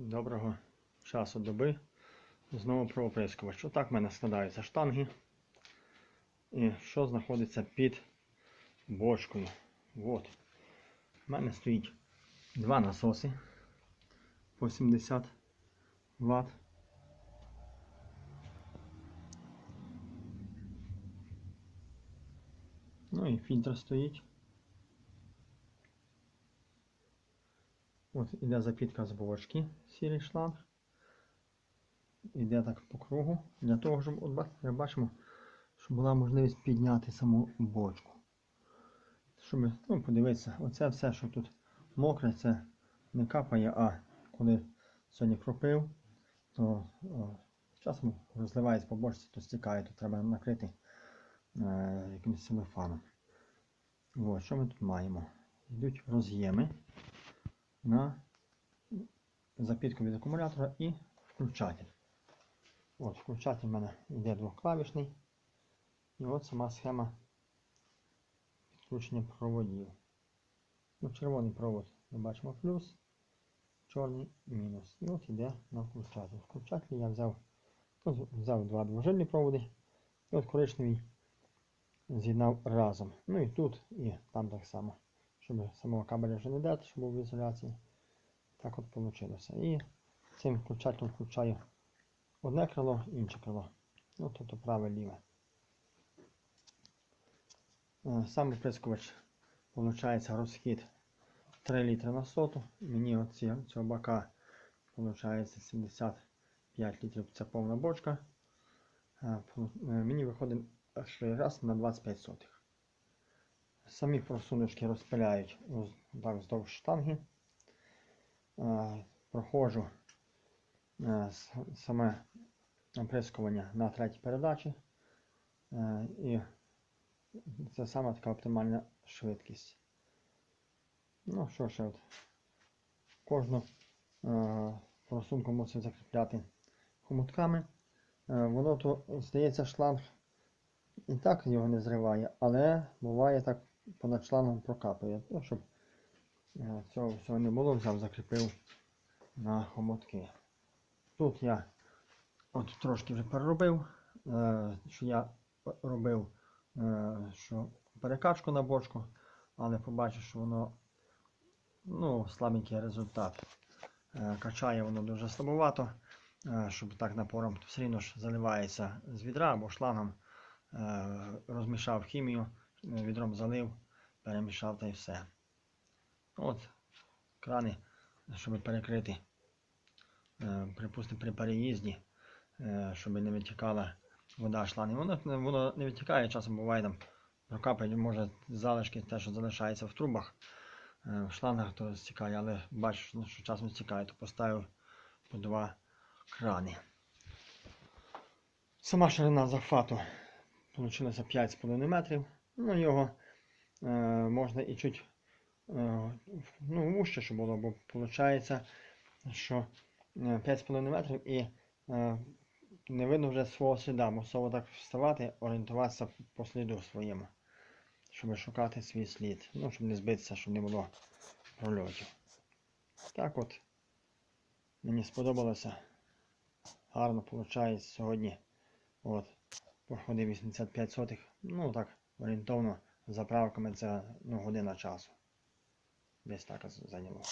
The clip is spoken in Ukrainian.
Доброго часу доби. Знову про оприскувач. Отак в мене складаються штанги. І що знаходиться під бочкою. От. У мене стоїть два насоси по 70 Вт. Ну і фільтр стоїть. От іде запітка з бочки, сірий шланг. Іде так по кругу. Для того, щоб от бачимо, щоб була можливість підняти саму бочку. Щоб ну, подивитися, оце все, що тут мокре, це не капає, а коли сьогодні кропив, то о, часом розливається по бочці, то стікає, то треба накрити е, якимось целофаном. От, що ми тут маємо? Йдуть роз'єми на запітку від акумулятора і включатель. От, включатель в мене йде двохклавішний. І от сама схема підключення проводів. Ну, червоний провод ми бачимо плюс, чорний мінус. І от йде на включатель. Включатель я взяв, ну, взяв два двожильні проводи. І от коричневий з'єднав разом. Ну і тут, і там так само щоб самого кабеля вже не дати, щоб був в ізоляції. Так от вийшло. І цим включателем включаю одне крило, інше крило. Ну, тобто праве ліве. Е, Сам оприскувач, виходить, розхід 3 літри на соту. Мені оці, цього бака виходить 75 літрів. Це повна бочка. Е, е, Мені виходить раз на 25 сотих. Самі просуночки розпиляють так вздовж штанги. Проходжу е, саме оприскування на третій передачі. Е, І це саме така оптимальна швидкість. Ну що ще от. Кожну е, просунку мусив закріпляти хомутками. Воно то, здається, шланг і так його не зриває, але буває так понад шлангом прокапує. Ну, щоб е, цього всього не було, взяв, закріпив на хомутки. Тут я от трошки вже переробив, е, що я робив е, що перекачку на бочку, але побачив, що воно ну, слабенький результат. Качає воно дуже слабовато, щоб так напором все рівно ж заливається з відра або шлангом. Розмішав хімію, відром залив, перемішав та й все. От крани, щоб перекрити, е, припустимо, при переїзді, е, щоб не витікала вода шланги. Воно, воно не витікає, часом буває там прокапає, може залишки, те, що залишається в трубах, е, в шлангах, то стікає, але бачиш, ну, що часом стікає, то поставив по два крани. Сама ширина захвату Получилося 5,5 метрів. Ну, його е, можна і чуть е, ну, вужче, щоб було, бо виходить, що е, 5,5 метрів і е, не видно вже свого сліда. Мусово так вставати, орієнтуватися по сліду своєму, щоб шукати свій слід. Ну, щоб не збитися, щоб не було прольотів. Так от, мені сподобалося. Гарно виходить сьогодні. От проходив 85 сотих. Ну так, орієнтовно заправками це ну, година часу. Десь так зайняло.